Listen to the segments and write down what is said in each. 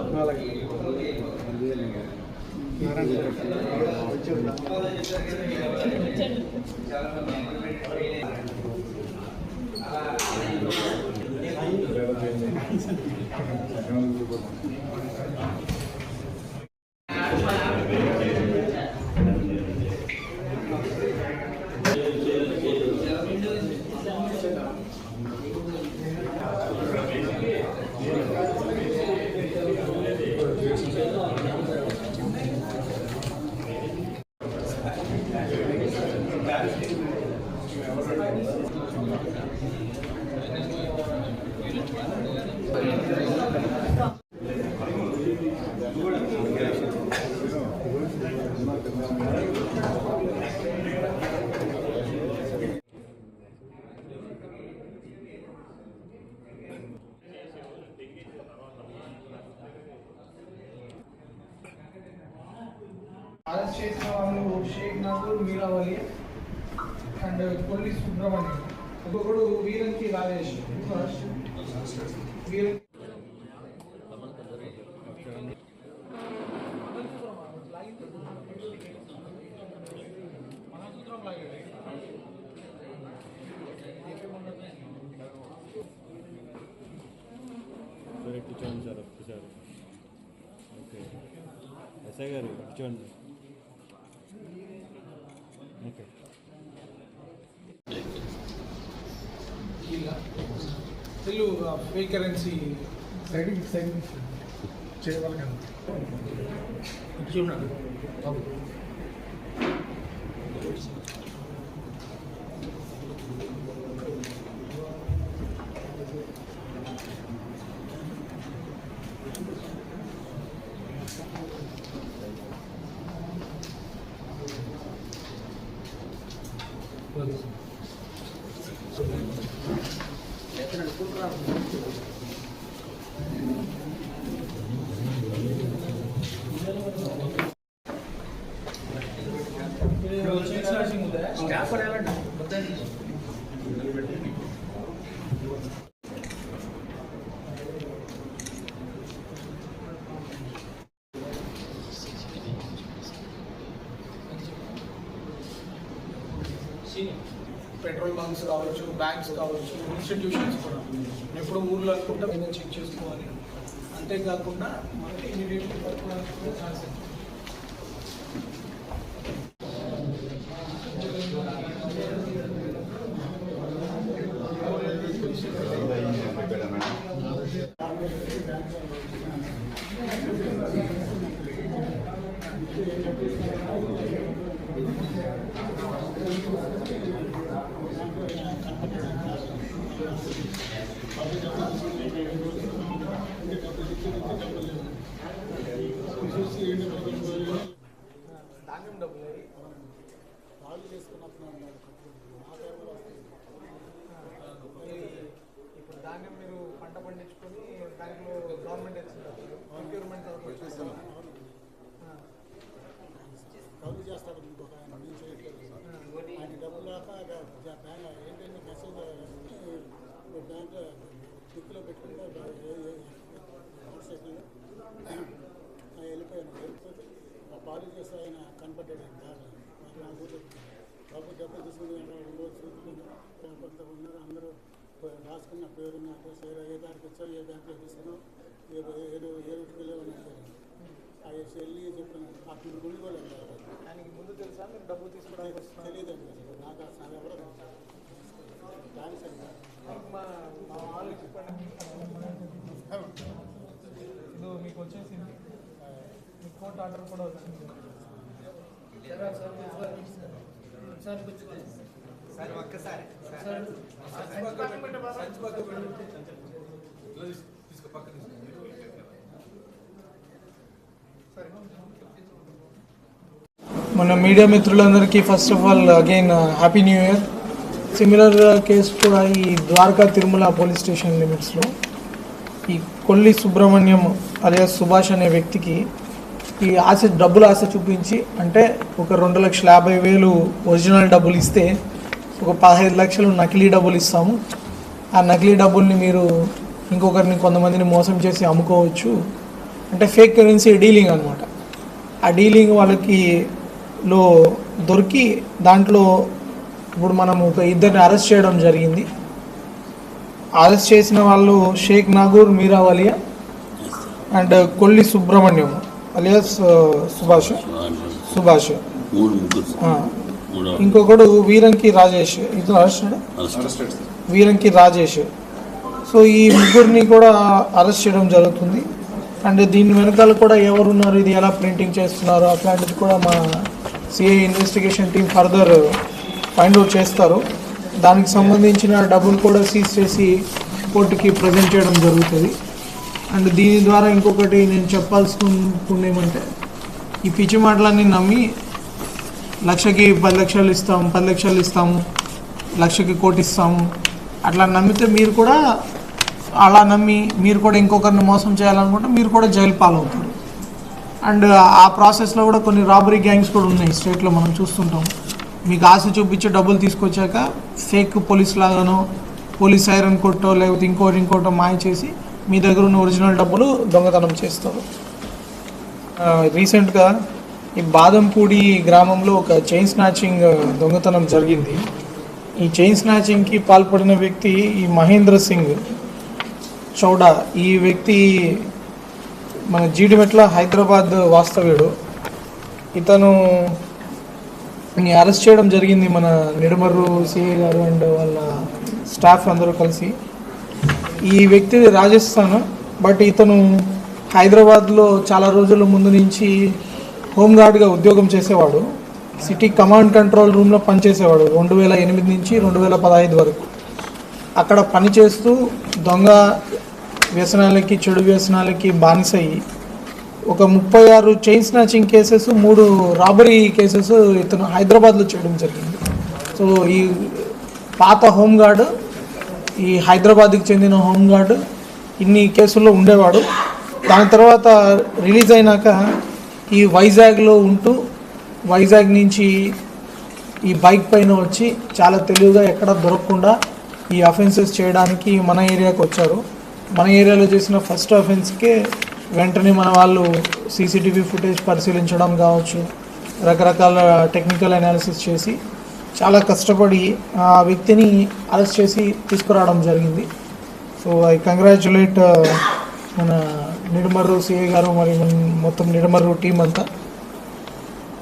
అలాగే చేసిన వాళ్ళు షేక్ నగూర్ మీరావలి అండ్ కొల్లి సుబ్రహ్మణ్యం ఇంకొకడు వీరంకి రాజేష్ వీరం సార్ ఇటు చూడండి సార్ ఒక్కసారి ఓకే ఎస్ఐ గారు ఇటు చూడండి ఓకే వీళ్ళు ఫేక్ కరెన్సీ సైడింగ్ సైడింగ్ చేయవాలి కదా చూడండి. పెట్రోల్ బంక్స్ కావచ్చు బ్యాంక్స్ కావచ్చు ఇన్స్టిట్యూషన్స్ కూడా. ఎప్పుడు ఊర్లో అనుకుంటే చెక్ చేసుకోవాలి. అంతేకాకుండా మనకి ఇమీడియట్ పట్టుకోవడానికి ఛాన్స్ ఇప్పుడు ధాన్యం మీరు పంట పండించుకొని దాంట్లో గవర్నమెంట్ ప్రొక్యూర్మెంట్ కౌలు చేస్తాడు ఇంకొక ఆయన నేను చేయట్లేదు. ఆయన డబ్బులు బ్యాంక్ ఏంటంటే మెసేజ్ బ్యాంక్ దిక్కులో పెట్టుకుంటే వెళ్ళిపోయాను వెళ్ళిపోతే ఆ పాలు చేస్తే ఆయన కనపడ్డాడు ఆయన దారిలో నాకు నా ఊరు బాబు డబ్బులు తీసుకుని ఉన్నారు. అందరూ రాసుకున్న పేరు నా పేరు ఏ దానికి వచ్చావు ఏ బ్యాంకులో తీసుకున్నావు ఏ ఏడు ఏ రూట్కి వెళ్ళామని అడిగారు అవి వెళ్ళి చెప్పాను అప్పుడు గుడి కూడా వెళ్ళారు ఆయనకి ముందు తెలుసా? మీరు డబ్బు తీసుకోవడానికి తెలియదండి అసలు. నాకు అసలు ఎవరో దాని సరిగ్గా ఇదో మీకు వచ్చేసింది. మీ కోర్ట్ ఆర్డర్ కూడా వచ్చింది. సార్ ఒక్కసారి మన మీడియా మిత్రులందరికీ first of all again happy new year similar case కూడా ఈ ద్వారకా తిరుమల పోలీస్ స్టేషన్ లిమిట్స్లో ఈ కొల్లి సుబ్రహ్మణ్యం అదే సుభాష్ అనే వ్యక్తికి ఈ ఆశ డబ్బులు ఆశ చూపించి అంటే ఒక రెండు లక్షల యాభై వేలు ఒరిజినల్ డబ్బులు ఇస్తే ఒక పదహైదు లక్షలు నకిలీ డబ్బులు ఇస్తాము. ఆ నకిలీ డబ్బుల్ని మీరు ఇంకొకరిని కొంతమందిని మోసం చేసి అమ్ముకోవచ్చు. అంటే ఫేక్ కరెన్సీ డీలింగ్ అనమాట ఆ డీలింగ్ వాళ్ళకి లో దొరికి దాంట్లో ఇప్పుడు మనం ఒక ఇద్దరిని అరెస్ట్ చేయడం జరిగింది. అరెస్ట్ చేసిన వాళ్ళు షేక్ నాగూర్ మీరావలియా అండ్ కొల్లి సుబ్రహ్మణ్యం. అలియాస్ సుభాష్. సుభాష్. ఇంకొకడు వీరంకి రాజేష్. ఇతను arrest arrest Veeranki Rajesh. So ఈ ముగ్గురిని కూడా అరెస్ట్ చేయడం జరుగుతుంది. అండ్ దీని వెనకాల కూడా ఎవరున్నారు? ఇది ఎలా ప్రింటింగ్ చేస్తున్నారు? అట్లాంటిది కూడా మా CI investigation team further find out చేస్తారు. దానికి సంబంధించిన డబ్బులు కూడా సీజ్ చేసి కోర్టుకి ప్రజెంట్ చేయడం జరుగుతుంది. అండ్ దీని ద్వారా ఇంకొకటి నేను చెప్పాల్సుకుంటుంది ఏమంటే ఈ పిచ్చి మాటలన్నీ నమ్మి లక్షకి పది లక్షలు ఇస్తాము పది లక్షలు ఇస్తాము లక్షకి కోటి ఇస్తాము అట్లా నమ్మితే మీరు కూడా అలా నమ్మి మీరు కూడా ఇంకొకరిని మోసం చేయాలనుకుంటే మీరు కూడా జైలు పాలవుతారు. అండ్ ఆ ప్రాసెస్లో కూడా కొన్ని రాబరీ గ్యాంగ్స్ కూడా ఉన్నాయి స్టేట్లో మనం చూస్తుంటాం. మీకు ఆశ చూపించి డబ్బులు తీసుకొచ్చాక ఫేక్ పోలీస్ లాగానో పోలీస్ ఐరన్ కొట్టో లేకపోతే ఇంకోటి ఇంకోటో మాయ చేసి మీ దగ్గర ఉన్న ఒరిజినల్ డబ్బులు దొంగతనం చేస్తారు. రీసెంట్గా ఈ బాదంపూడి గ్రామంలో ఒక చైన్ స్నాచింగ్ దొంగతనం జరిగింది. ఈ చైన్ స్నాచింగ్కి పాల్పడిన వ్యక్తి ఈ మహేంద్ర సింగ్ చౌడా. ఈ వ్యక్తి మన జీడిమెట్ల హైదరాబాద్ వాస్తవ్యుడు. ఇతను అరెస్ట్ చేయడం జరిగింది మన నిడమర్రు సిఐ గారు అండ్ వాళ్ళ స్టాఫ్ అందరూ కలిసి. ఈ వ్యక్తి రాజస్థాన్ బట్ ఇతను హైదరాబాద్లో చాలా రోజుల ముందు నుంచి హోంగార్డ్గా ఉద్యోగం చేసేవాడు. సిటీ కమాండ్ కంట్రోల్ రూమ్లో పనిచేసేవాడు రెండు వేల ఎనిమిది నుంచి రెండు వేల పదహైదు వరకు. అక్కడ పనిచేస్తూ దొంగ వ్యసనాలకి చెడు వ్యసనాలకి బానిసయ్యి ఒక ముప్పై ఆరు చైన్ స్నాచింగ్ కేసెస్ మూడు రాబరీ కేసెస్ ఇతను హైదరాబాద్లో చేయడం జరిగింది. సో ఈ పాత హోంగార్డ్ ఈ హైదరాబాద్కి చెందిన హోంగార్డు ఇన్ని కేసుల్లో ఉండేవాడు. దాని తర్వాత రిలీజ్ అయినాక ఈ వైజాగ్లో ఉంటూ వైజాగ్ నుంచి ఈ బైక్ పైన వచ్చి చాలా తెలివిగా ఎక్కడ దొరకకుండా ఈ అఫెన్సెస్ చేయడానికి మన ఏరియాకి వచ్చారు. మన ఏరియాలో చేసిన ఫస్ట్ అఫెన్స్కే వెంటనే మన వాళ్ళు సీసీటీవీ ఫుటేజ్ పరిశీలించడం కావచ్చు రకరకాల టెక్నికల్ అనాలిసిస్ చేసి చాలా కష్టపడి ఆ వ్యక్తిని అరెస్ట్ చేసి తీసుకురావడం జరిగింది. సో ఐ కంగ్రాచులేట్ మన నిడమర్రు సిఐ గారు మరి మన మొత్తం నిడమర్రు టీం అంతా.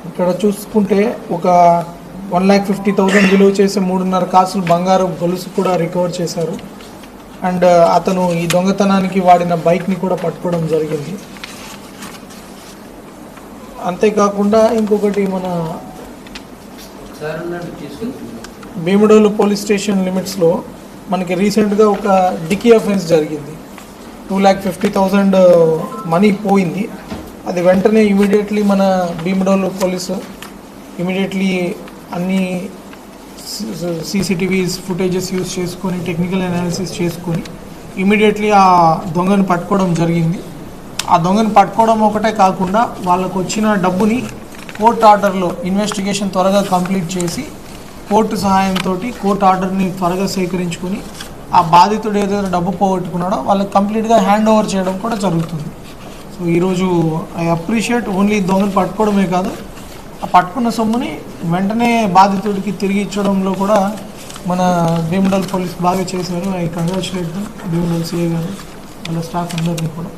ఇక్కడ చూసుకుంటే ఒక వన్ ల్యాక్ ఫిఫ్టీ థౌజండ్ విలువ చేసే మూడున్నర కాసులు బంగారు గొలుసు కూడా రికవర్ చేశారు. అండ్ అతను ఈ దొంగతనానికి వాడిన బైక్ని కూడా పట్టుకోవడం జరిగింది. అంతేకాకుండా ఇంకొకటి మన భీమడోలు పోలీస్ స్టేషన్ లిమిట్స్లో మనకి రీసెంట్గా ఒక డికీ అఫెన్స్ జరిగింది. Two lakh fifty thousand money పోయింది. అది వెంటనే ఇమీడియట్లీ మన భీమడోలు పోలీసు ఇమీడియట్లీ అన్ని సీసీటీవీస్ ఫుటేజెస్ యూస్ చేసుకొని టెక్నికల్ అనాలిసిస్ చేసుకొని ఇమీడియట్లీ ఆ దొంగను పట్టుకోవడం జరిగింది. ఆ దొంగను పట్టుకోవడం ఒకటే కాకుండా వాళ్ళకు వచ్చిన డబ్బుని కోర్టు ఆర్డర్లో ఇన్వెస్టిగేషన్ త్వరగా కంప్లీట్ చేసి కోర్టు సహాయంతో కోర్టు ఆర్డర్ని త్వరగా సేకరించుకొని ఆ బాధితుడు ఏదైతే డబ్బు పోగొట్టుకున్నాడో వాళ్ళకి కంప్లీట్గా హ్యాండ్ ఓవర్ చేయడం కూడా జరుగుతుంది. సో ఈరోజు ఐ అప్రిషియేట్ ఓన్లీ దొంగను పట్టుకోవడమే కాదు ఆ పట్టుకున్న సొమ్ముని వెంటనే బాధితుడికి తిరిగి ఇచ్చడంలో కూడా మన భీమడల్ పోలీస్ బాగా చేశారు. ఐ కంగ్రాచులేట్ భీమడల్ సిఏ గారు వాళ్ళ స్టాఫ్ అందరినీ కూడా.